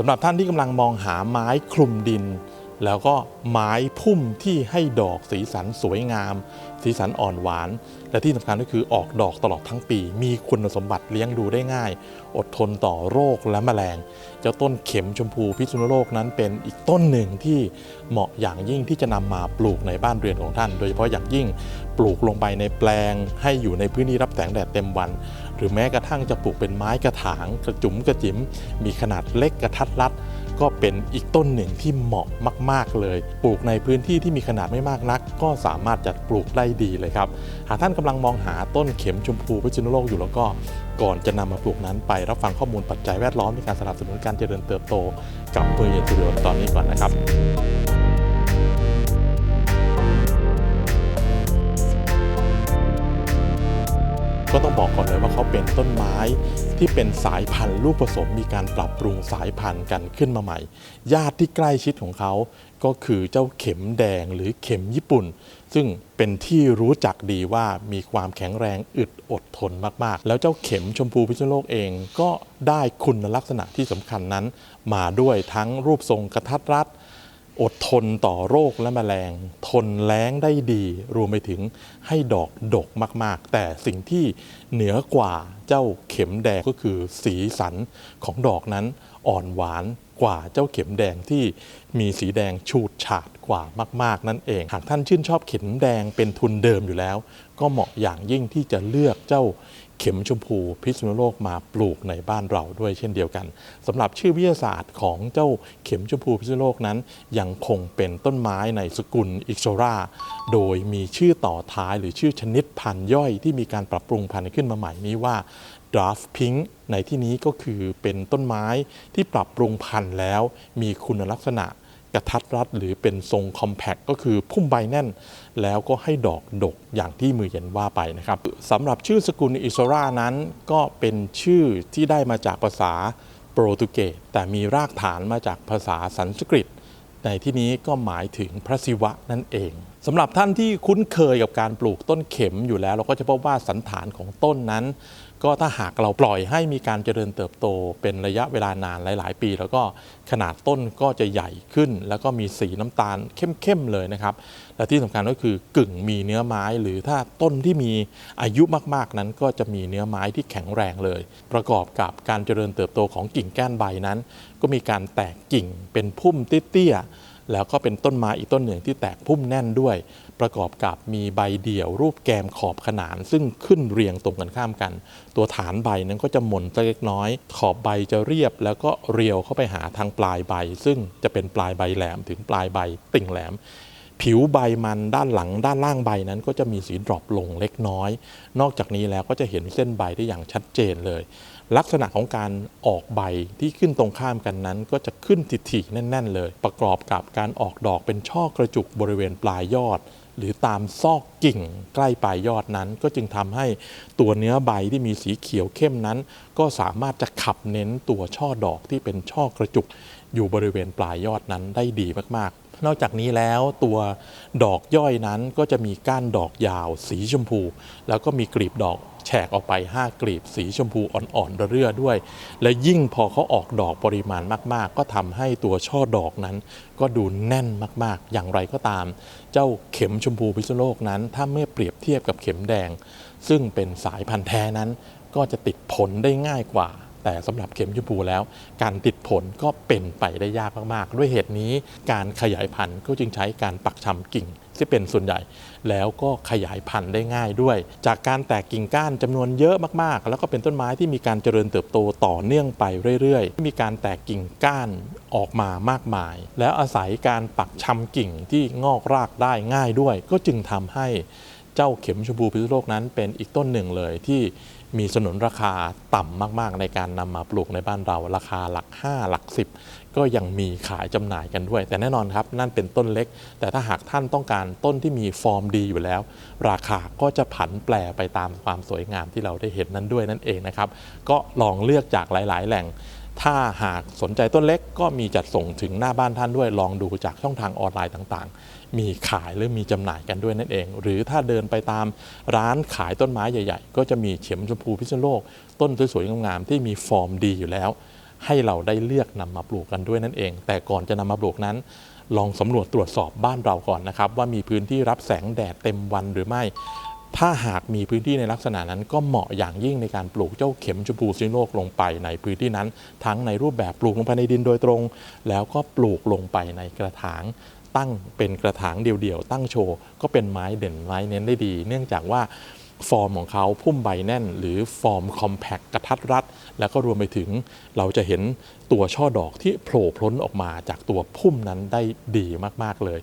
สำหรับท่านที่กำลังมองหาไม้คลุมดิน แล้วก็ไม้พุ่มที่ให้ดอกสีสันสวยงาม สีสันอ่อนหวาน และที่สำคัญก็คือออกดอกตลอดทั้งปี มีคุณสมบัติเลี้ยงดูได้ง่าย อดทนต่อโรคและแมลง เจ้าต้นเข็มชมพูพิษณุโลกนั้นเป็นอีกต้นหนึ่งที่เหมาะอย่างยิ่งที่จะนำมาปลูกในบ้านเรือนของท่าน โดยเฉพาะอย่างยิ่งปลูกลงไปในแปลง ให้อยู่ในพื้นที่รับแสงแดดเต็มวัน หรือแม้กระทั่งจะปลูกเป็นไม้กระถางกระจุ๋มกระจิ๋มมีขนาดเล็กกระทัดรัด ก็เป็นอีกต้นหนึ่งที่เหมาะมาก ๆ เลย ปลูกในพื้นที่ที่มีขนาดไม่มากนัก ก็สามารถจัดปลูกได้ดีเลยครับ หากท่านกำลังมองหาต้นเข็มชมพูพิจิณุโลกอยู่แล้วก็ก่อนจะนำมาปลูกนั้นไปรับฟังข้อมูลปัจจัยแวดล้อมในการสนับสนุนการเจริญเติบโต กับเบอร์เยนติโอตอนนี้ก่อนนะครับ ก็ต้องบอกก่อนเลยว่าเขาเป็นต้นไม้ที่เป็นสายพันธุ์ลูกผสมมีการปรับปรุงสายพันธุ์กันขึ้นมาใหม่ ญาติที่ใกล้ชิดของเขาก็คือเจ้าเข็มแดงหรือเข็มญี่ปุ่น ซึ่งเป็นที่รู้จักดีว่ามีความแข็งแรงอึดอดทนมาก ๆ แล้วเจ้าเข็มชมพูพิษณุโลกเองก็ได้คุณลักษณะที่สำคัญนั้น มาด้วยทั้งรูปทรงกระทัดรัด อดทนต่อโรคและแมลง ทนแล้งได้ดี รวมไปถึงให้ดอกดกมาก ๆ แต่สิ่งที่เหนือกว่าเจ้าเข็มแดงก็คือสีสันของดอกนั้นอ่อนหวานกว่าเจ้าเข็มแดงที่มีสีแดงฉูดฉาดกว่ามาก ๆ นั่นเอง หากท่านชื่นชอบเข็มแดงเป็นทุนเดิมอยู่แล้ว ก็เหมาะอย่างยิ่งที่จะเลือกเจ้า เข็มชมพูพิษณุโลกมาปลูกในบ้านเราด้วยเช่นเดียวกันสำหรับชื่อวิทยาศาสตร์ของเจ้าเข็มชมพูพิษณุโลกนั้น ยังคงเป็นต้นไม้ในสกุลอิกโซราโดยมีชื่อต่อท้ายหรือชื่อชนิดพันธุ์ย่อยที่มีการปรับปรุงพันธุ์ขึ้นมาใหม่นี้ว่า Draft Pink ในที่นี้ก็คือเป็นต้นไม้ที่ปรับปรุงพันธุ์แล้วมีคุณลักษณะ กระทัดรัดหรือเป็นทรงคอมแพคก็คือพุ่มใบแน่น แล้วก็ให้ดอกดกอย่างที่มือเย็นว่าไปนะครับสำหรับชื่อสกุลอิโซรานั้น ก็เป็นชื่อที่ได้มาจากภาษาโปรตุเกสแต่มีรากฐานมาจากภาษาสันสกฤตในที่นี้ก็หมายถึงพระศิวะนั่นเองสำหรับท่านที่คุ้นเคยกับการปลูกต้นเข็มอยู่แล้ว เราก็จะพบว่าสันฐานของต้นนั้น ก็ถ้าหากเราปล่อยให้มีการเจริญเติบโตเป็นระยะเวลานานหลาย ๆ ปี แล้วก็ขนาดต้นก็จะใหญ่ขึ้น แล้วก็มีสีน้ำตาลเข้ม ๆ เลยนะครับ และที่สำคัญก็คือกึ่งมีเนื้อไม้ หรือถ้าต้นที่มีอายุมาก ๆ นั้น ก็จะมีเนื้อไม้ที่แข็งแรงเลย ประกอบกับการเจริญเติบโตของกิ่งแก้านใบนั้น ก็มีการแตกกิ่งเป็นพุ่มเตี้ยๆ แล้วก็เป็นต้นไม้อีกต้นหนึ่งที่แตกพุ่มแน่นด้วย ประกอบกับมีใบเดี่ยวรูปแกมขอบขนาน ซึ่งขึ้นเรียงตรงกันข้ามกัน ตัวฐานใบนั้นก็จะหม่นเล็กน้อย ขอบใบจะเรียบ แล้วก็เรียวเข้าไปหาทางปลายใบ ซึ่งจะเป็นปลายใบแหลมถึงปลายใบติ่งแหลม ผิวใบมันด้านหลังด้านล่างใบนั้นก็จะมีสีดรอปลงเล็กน้อย นอกจากนี้แล้วก็จะเห็นเส้นใบได้อย่างชัดเจนเลย ลักษณะของการออกใบที่ขึ้นตรงข้ามกันนั้น ก็จะขึ้นถี่ๆแน่น ๆ เลย ประกอบกับการออกดอกเป็นช่อกระจุกบริเวณปลายยอด หรือตามซอกกิ่งใกล้ปลายยอดนั้น ก็จึงทำให้ ตัวเนื้อใบที่มีสีเขียวเข้มนั้น ก็สามารถจะขับเน้นตัวช่อดอกที่เป็นช่อกระจุก อยู่บริเวณปลายยอดนั้นได้ดีมากๆ นอกจากนี้แล้วตัวดอกย่อยนั้นก็จะมีก้านดอกยาวสีชมพู แล้วก็มีกลีบดอกแฉกออกไป 5 กลีบสีชมพูอ่อนๆเรื่อด้วย และยิ่งพอเขาออกดอกปริมาณมาก ๆ ก็ทำให้ตัวช่อดอกนั้น ก็ดูแน่นมากๆ อย่างไรก็ตาม เจ้าเข็มชมพูพิษณุโลกนั้น ถ้าเมื่อเปรียบเทียบกับเข็มแดงซึ่งเป็นสายพันธุ์แท้นั้น ก็จะติดผลได้ง่ายกว่า แต่สำหรับเข็มชมพูแล้ว การติดผลก็เป็นไปได้ยากมากๆ ด้วยเหตุนี้การขยายพันธุ์ก็จึงใช้การปักชำกิ่งที่เป็นส่วนใหญ่ แล้วก็ขยายพันธุ์ได้ง่ายด้วย จากการแตกกิ่งก้านจำนวนเยอะมากๆ แล้วก็เป็นต้นไม้ที่มีการเจริญเติบโตต่อเนื่องไปเรื่อยๆ มีการแตกกิ่งก้านออกมามากมาย แล้วอาศัยการปักชำกิ่งที่งอกรากได้ง่ายด้วย ก็จึงทำให้ เจ้าเข็มชมพูพิษณุโลกนั้นเป็นอีกต้นหนึ่งเลยที่มีสนุนราคาต่ำมากๆ ในการนำมาปลูกในบ้านเรา ราคาหลัก 5 หลัก 10 ก็ยังมีขายจำหน่ายกันด้วย แต่แน่นอนครับนั่นเป็นต้นเล็ก แต่ถ้าหากท่านต้องการต้นที่มีฟอร์มดีอยู่แล้ว ราคาก็จะผันแปรไปตามความสวยงามที่เราได้เห็นนั้นด้วยนั่นเองนะครับก็ลองเลือกจากหลาย ๆ แหล่งถ้าหากสนใจต้นเล็กก็มีจัดส่งถึงหน้าบ้านท่านด้วยลองดูจากช่องทางออนไลน์ต่างๆ มีขายหรือมีจำหน่ายกันด้วยนั่นเอง หรือถ้าเดินไปตามร้านขายต้นไม้ใหญ่ ๆ ก็จะมีเข็มชมพูพิษณุโลก ต้นสวยๆงามๆที่มีฟอร์มดีอยู่แล้ว ให้เราได้เลือกนำมาปลูกกันด้วยนั่นเอง แต่ก่อนจะนำมาปลูกนั้น ลองสำรวจตรวจสอบบ้านเราก่อนนะครับว่ามีพื้นที่รับแสงแดดเต็มวันหรือไม่ถ้าหากมีพื้นที่ในลักษณะนั้นก็เหมาะอย่างยิ่งในการปลูกเจ้าเข็มชมพูซิโลกลงไปในพื้นที่นั้น ทั้งในรูปแบบปลูกลงไปในดินโดยตรง แล้วก็ปลูกลงไปในกระถาง ตั้งเป็นกระถางเดี่ยวๆ ตั้งโชว์ ก็เป็นไม้เด่นไม้เน้นได้ดี เนื่องจากว่าฟอร์มของเขาพุ่มใบแน่น หรือฟอร์มคอมแพคกระทัดรัด แล้วก็รวมไปถึงเราจะเห็นตัวช่อดอกที่โผล่พ้นออกมาจากตัวพุ่มนั้นได้ดีมากๆเลย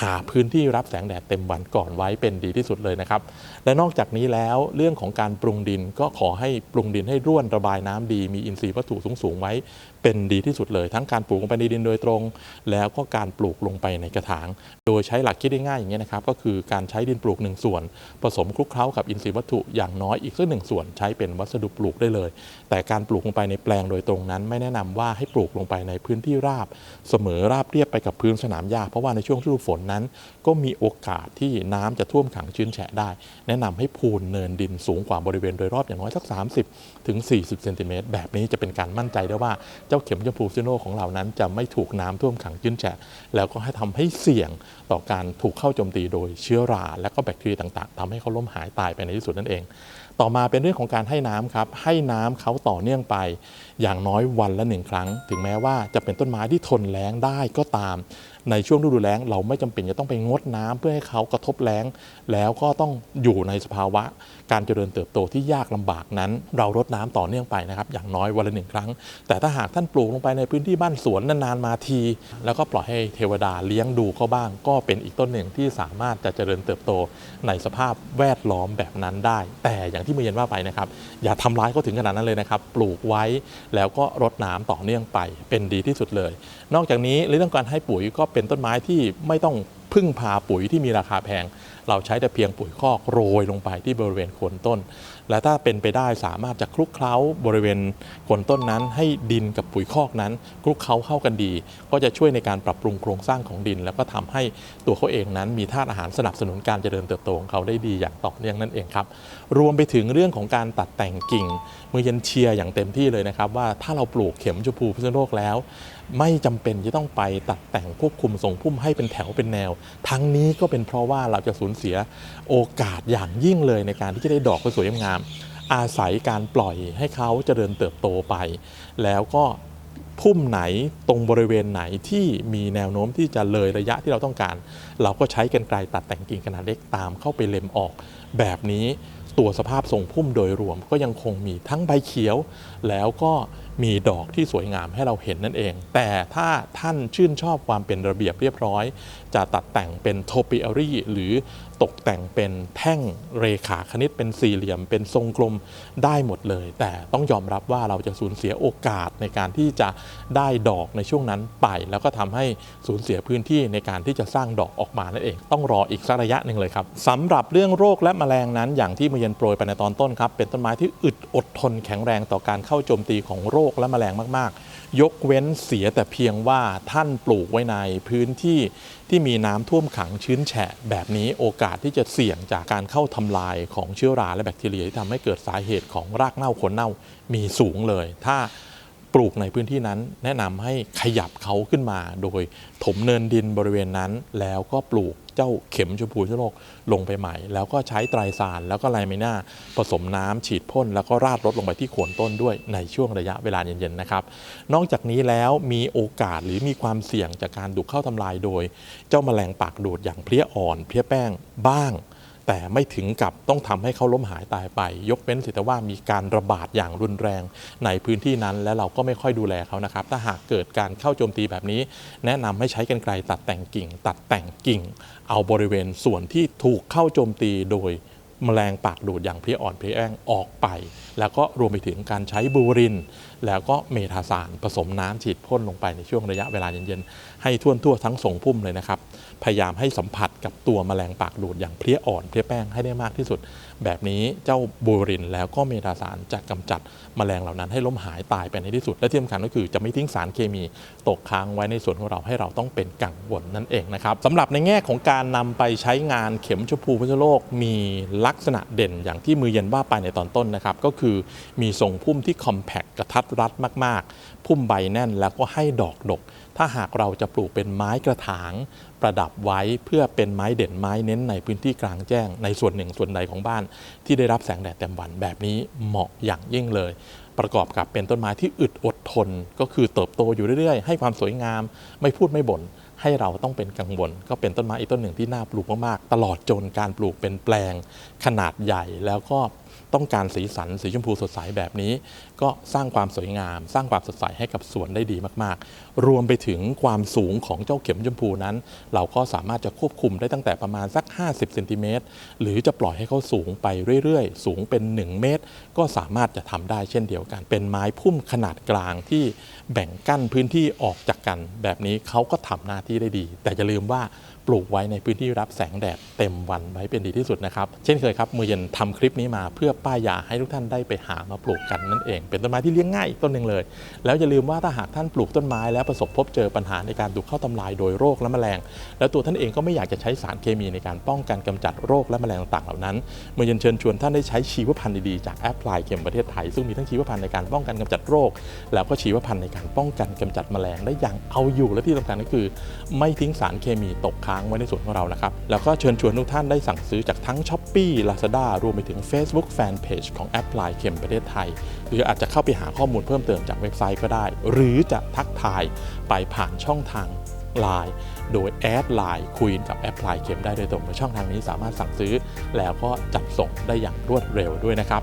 หาพื้นที่รับแสงแดดเต็มวันก่อนไว้เป็นดีที่สุดเลยนะครับ และนอกจากนี้แล้วเรื่องของการปรุงดินก็ขอให้ปรุงดินให้ร่วนระบายน้ำดี มีอินทรีย์วัตถุสูงๆไว้เป็นดีที่สุดเลย ทั้งการปลูกลงไปในดินโดยตรง แล้วก็การปลูกลงไปในกระถาง โดยใช้หลักคิดได้ง่ายอย่างนี้นะครับก็คือการใช้ดินปลูกหนึ่งส่วน ผสมคลุกเคล้ากับอินทรีย์วัตถุอย่างน้อยอีกสักหนึ่งส่วน ใช้เป็นวัสดุปลูกได้เลย แต่การปลูกลงไปในแปลงโดยตรงนั้น ไม่แนะนำว่าให้ปลูกลงไปในพื้นที่ราบ เสมอราบเรียบไปกับพื้นสนามหญ้าเพราะว่าในช่วงฤดูฝนนั้น ก็มีโอกาสที่น้ำจะท่วมขังชื้นแฉะได้ แนะนำให้พูนเนินดินสูงกว่าบริเวณโดยรอบอย่างน้อยสัก 30ถึง40เซนติเมตรแบบนี้จะเป็นการมั่นใจได้ว่าเจ้าเข็มชมพูซิโนของเรานั้นจะไม่ถูกน้ำท่วมขังชื้นแฉะแล้วก็ให้ทำให้เสี่ยงต่อการถูกเข้าโจมตีโดยเชื้อรา และก็แบคทีเรียต่างๆทำให้เขาล้มหายตายไปในที่สุดนั่นเอง ต่อมาเป็นเรื่องของการให้น้ำครับ ให้น้ำเขาต่อเนื่องไป อย่างน้อยวันละหนึ่งครั้ง ถึงแม้ว่าจะเป็นต้นไม้ที่ทนแล้งได้ก็ตาม ในช่วงฤดูแล้งเราไม่จำเป็นจะต้องไปงดน้ำเพื่อให้เขากระทบแล้ง แล้วก็ต้องอยู่ในสภาวะการเจริญเติบโตที่ยากลำบากนั้น เรารดน้ำต่อเนื่องไปนะครับอย่างน้อยวันละหนึ่งครั้ง แต่ถ้าหากท่านปลูกลงไปในพื้นที่บ้านสวนนานๆมาที แล้วก็ปล่อยให้เทวดาเลี้ยงดูเขาบ้าง ก็เป็นอีกต้นหนึ่งที่สามารถจะเจริญเติบโตในสภาพแวดล้อมแบบนั้นได้ แต่อย่างที่เมื่อเย็นว่าไปนะครับ อย่าทำร้ายเขาถึงขนาดนั้นเลยนะครับ ปลูกไว้แล้วก็รดน้ำต่อเนื่องไป เป็นดีที่สุดเลย นอกจากนี้เรื่องการให้ปุ๋ยก็เป็นต้นไม้ที่ไม่ต้องพึ่งพาปุ๋ยที่มีราคาแพง เราใช้แต่เพียงปุ๋ยคอกโรยลงไปที่บริเวณโคนต้น และถ้าเป็นไปได้สามารถจะคลุกเคล้าบริเวณโคนต้นนั้น ให้ดินกับปุ๋ยคอกนั้นคลุกเคล้าเข้ากันดี ก็จะช่วยในการปรับปรุงโครงสร้างของดิน แล้วก็ทำให้ตัวเขาเองนั้นมีธาตุอาหารสนับสนุนการเจริญเติบโตของเขาได้ดีอย่างต่อเนื่องนั่นเองครับรวมไปถึงเรื่องของการตัดแต่งกิ่งมือเย็นเชียร์อย่างเต็มที่เลยนะครับว่าถ้าเราปลูกเข็มชมพูพิษณุโลกแล้ว ไม่จำเป็นจะต้องไปตัดแต่งควบคุมส่งพุ่มให้เป็นแถวเป็นแนว ทั้งนี้ก็เป็นเพราะว่าเราจะสูญเสียโอกาสอย่างยิ่งเลยในการที่จะได้ดอกสวยงามอาศัยการปล่อยให้เขาเจริญเติบโตไป แล้วก็พุ่มไหนตรงบริเวณไหนที่มีแนวโน้มที่จะเลยระยะที่เราต้องการ เราก็ใช้กันไกรตัดแต่งกิ่งขนาดเล็กตามเข้าไปเล็มออกแบบนี้ตัวสภาพทรงพุ่มโดยรวมก็ยังคงมีทั้งใบเขียว แล้วก็มีดอกที่สวยงามให้เราเห็นนั่นเอง แต่ถ้าท่านชื่นชอบความเป็นระเบียบเรียบร้อย จะตัดแต่งเป็นโทปิอารีหรือตกแต่งเป็นแท่งเรขาคณิตเป็นสี่เหลี่ยม เป็นทรงกลมได้หมดเลย แต่ต้องยอมรับว่าเราจะสูญเสียโอกาสในการที่จะได้ดอกในช่วงนั้นไป แล้วก็ทำให้สูญเสียพื้นที่ในการที่จะสร้างดอกออกมานั่นเอง ต้องรออีกสักระยะหนึ่งเลยครับสำหรับเรื่องโรคและแมลงนั้นอย่างที่มาเย็นโปรยไปในตอนต้นครับ เป็นต้นไม้ที่อึดอดทนแข็งแรงต่อการเข้าโจมตีของโรคและแมลงมากๆ ยกเว้นเสียแต่เพียงว่าท่านปลูกไว้ในพื้นที่ที่มีน้ำท่วมขังชื้นแฉะ แบบนี้โอกาสที่จะเสี่ยงจากการเข้าทำลายของเชื้อราและแบคทีเรียที่ทำให้เกิดสาเหตุของรากเน่าโคนเน่ามีสูงเลย ถ้าปลูกในพื้นที่นั้นแนะนำให้ขยับเขาขึ้นมา โดยถมเนินดินบริเวณนั้นแล้วก็ปลูก เจ้าเข็มชมพูชโลกลงไปใหม่ แล้วก็ใช้ไตรสารแล้วก็ไลเมน่าผสมน้ำฉีดพ่น แล้วก็ราดรดลงไปที่โคนต้นด้วยในช่วงระยะเวลาเย็นๆนะครับ นอกจากนี้แล้วมีโอกาสหรือมีความเสี่ยงจากการดูกเข้าทำลายโดย เจ้าแมลงปากดูดอย่างเพลี้ยอ่อนเพลี้ยแป้งบ้าง แต่ไม่ถึงกับต้องทำให้เขาล้มหายตายไป ยกเว้นสิแต่ว่ามีการระบาดอย่างรุนแรงในพื้นที่นั้น และเราก็ไม่ค่อยดูแลเขานะครับ ถ้าหากเกิดการเข้าโจมตีแบบนี้ แนะนำให้ใช้กันไกรตัดแต่งกิ่ง ตัดแต่งกิ่ง เอาบริเวณส่วนที่ถูกเข้าโจมตีโดยแมลงปากดูดอย่างเพลี้ยอ่อนเพลี้ยแองออกไป แล้วก็รวมไปถึงการใช้บูริน แล้วก็เมทาสารผสมน้ำฉีดพ่นลงไปในช่วงระยะเวลาเย็นๆ ให้ทั่วทั่วทั้งส่งพุ่มเลยนะครับ พยายามให้สัมผัสกับตัวแมลงปากดูดอย่างเพลี้ยอ่อนเพลี้ยแป้งให้ได้มากที่สุด แบบนี้เจ้าบูริน แล้วก็เมทาสารจะกำจัดแมลงเหล่านั้นให้ล้มหายตายไปในที่สุด และที่สำคัญก็คือจะไม่ทิ้งสารเคมีตกค้างไว้ในส่วนของเราให้เราต้องเป็นกังวลนั่นเองนะครับสำหรับในแง่ของการนำไปใช้งานเข็มชมพูพุทธโลกมีลักษณะเด่นอย่างที่มือเย็นว่าไปในตอนต้นนะครับก็คือคือมีทรงพุ่มที่คอมแพคกระทัดรัดมากๆ พุ่มใบแน่นแล้วก็ให้ดอกดก ถ้าหากเราจะปลูกเป็นไม้กระถาง ประดับไว้เพื่อเป็นไม้เด่นไม้เน้นในพื้นที่กลางแจ้ง ในส่วนหนึ่งส่วนใดของบ้าน ที่ได้รับแสงแดดเต็มวันแบบนี้เหมาะอย่างยิ่งเลย ประกอบกับเป็นต้นไม้ที่อึดอดทน ก็คือเติบโตอยู่เรื่อยๆ ให้ความสวยงาม ไม่พูดไม่บ่นให้เราต้องเป็นกังวล ก็เป็นต้นไม้อีกต้นหนึ่งที่น่าปลูกมากๆ ตลอดจนการปลูกเป็นแปลงขนาดใหญ่แล้วก็ ต้องการสีสันสีชมพูสดใสแบบนี้ ก็สร้างความสวยงาม สร้างความสดใสให้กับสวนได้ดีมากๆ รวมไปถึงความสูงของเจ้าเข็มชมพูนั้น เราก็สามารถจะควบคุมได้ตั้งแต่ประมาณสัก 50เซนติเมตรหรือจะปล่อยให้เขาสูงไปเรื่อยๆ สูงเป็น 1 เมตร ก็สามารถจะทำได้เช่นเดียวกัน เป็นไม้พุ่มขนาดกลางที่แบ่งกั้นพื้นที่ออกจากกัน แบบนี้เขาก็ทำหน้าที่ได้ดี แต่อย่าลืมว่า ปลูกไว้ในพื้นที่รับแสงแดดเต็มวันไว้เป็นดีที่สุดนะครับ เช่นเคยครับมือเย็นทำคลิปนี้มาเพื่อป้ายยาให้ทุกท่านได้ไปหามาปลูกกันนั่นเอง เป็นต้นไม้ที่เลี้ยงง่ายต้นหนึ่งเลย แล้วอย่าลืมว่าถ้าหากท่านปลูกต้นไม้แล้วประสบพบเจอปัญหาในการถูกเข้าทำลายโดยโรคและแมลง แล้วตัวท่านเองก็ไม่อยากจะใช้สารเคมีในการป้องกันกำจัดโรคและแมลงต่างๆเหล่านั้นมือเย็นเชิญชวนท่านได้ใช้ชีวพันธุ์ดีๆจากแอปพลายเข็มประเทศไทยซึ่งมีทั้งชีวพันธุ์ในการป้องกันกำจัดโรค แล้วก็ชีวพันธุ์ในการป้องกันกำจัดแมลงได้อย่างเอาอยู่และที่สำคัญก็คือ ไม่ทิ้งสารเคมีตกค้างไว้ในส่วนของเรานะครับ แล้วก็เชิญชวนทุกท่านได้สั่งซื้อจากทั้ง s h อ p e e Lazada รวมไปถึง Facebook Fanpage ของแอปพลายเข็มประเทศไทย หรืออาจจะเข้าไปหาข้อมูลเพิ่มเติมจากเว็บไซต์ก็ได้ หรือจะทักทายไปผ่านช่องทาง Line โดยแอดไลน์คุยกับแอปพลายเข็มได้โดยตรงในช่องทางนี้สามารถสั่งซื้อ แล้วก็จัดส่งได้อย่างรวดเร็วด้วยนะครับ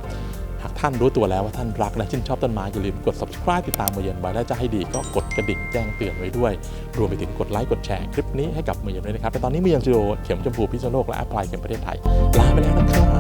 ากท่านรู้ตัวแล้วว่าท่านรักและชื่นชอบต้นไม้อย่าลืมกด subscribe ติดตามมือเย็นไว้และจะให้ดีก็กดกระดิ่งแจ้งเตือนไว้ด้วย รวมไปถึงกดไลค์กดแชร์คลิปนี้ให้กับมือเย็นด้วยนะครับแต่ตอนนี้มือเย็นจูโอเข็มชมพูพิษณุโลกและแอปพลายเข็มประเทศไทยลาไปแล้วนะครับ